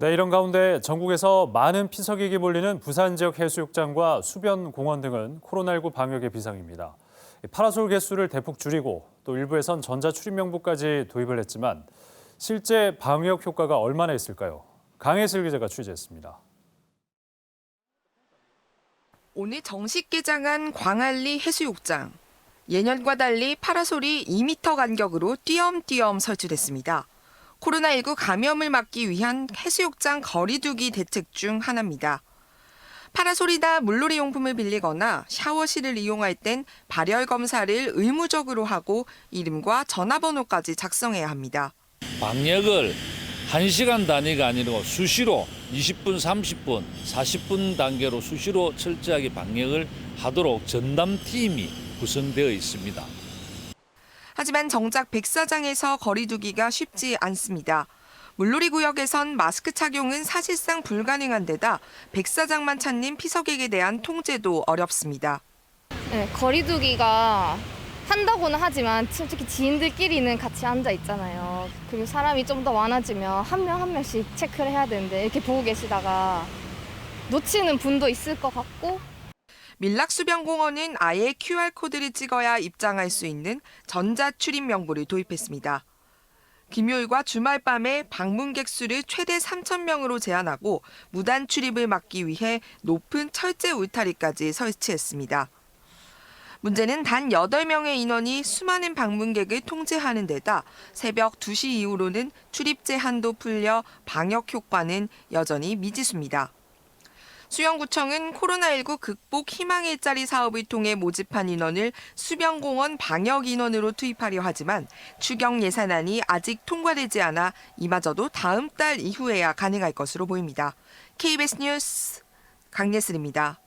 네, 이런 가운데 전국에서 많은 피서객이 몰리는 부산 지역 해수욕장과 수변 공원 등은 코로나19 방역의 비상입니다. 파라솔 개수를 대폭 줄이고 또 일부에선 전자 출입 명부까지 도입을 했지만 실제 방역 효과가 얼마나 있을까요? 강혜슬 기자가 취재했습니다. 오늘 정식 개장한 광안리 해수욕장. 예년과 달리 파라솔이 2m 간격으로 띄엄띄엄 설치됐습니다. 코로나19 감염을 막기 위한 해수욕장 거리두기 대책 중 하나입니다. 파라솔이나 물놀이 용품을 빌리거나 샤워실을 이용할 땐 발열 검사를 의무적으로 하고 이름과 전화번호까지 작성해야 합니다. 방역을 1시간 단위가 아니고 수시로 20분, 30분, 40분 단계로 수시로 철저하게 방역을 하도록 전담팀이 구성되어 있습니다. 하지만 정작 백사장에서 거리두기가 쉽지 않습니다. 물놀이 구역에선 마스크 착용은 사실상 불가능한 데다 백사장만 찾는 피서객에 대한 통제도 어렵습니다. 네, 거리두기가 한다고는 하지만 솔직히 지인들끼리는 같이 앉아 있잖아요. 그리고 사람이 좀 더 많아지면 한 명 한 명씩 체크를 해야 되는데 이렇게 보고 계시다가 놓치는 분도 있을 것 같고 밀락수변공원은 아예 QR코드를 찍어야 입장할 수 있는 전자출입 명부를 도입했습니다. 금요일과 주말 밤에 방문객 수를 최대 3,000명으로 제한하고 무단 출입을 막기 위해 높은 철제 울타리까지 설치했습니다. 문제는 단 8명의 인원이 수많은 방문객을 통제하는 데다 새벽 2시 이후로는 출입 제한도 풀려 방역 효과는 여전히 미지수입니다. 수영구청은 코로나19 극복 희망 일자리 사업을 통해 모집한 인원을 수변공원 방역 인원으로 투입하려 하지만 추경 예산안이 아직 통과되지 않아 이마저도 다음 달 이후에야 가능할 것으로 보입니다. KBS 뉴스 강예슬입니다.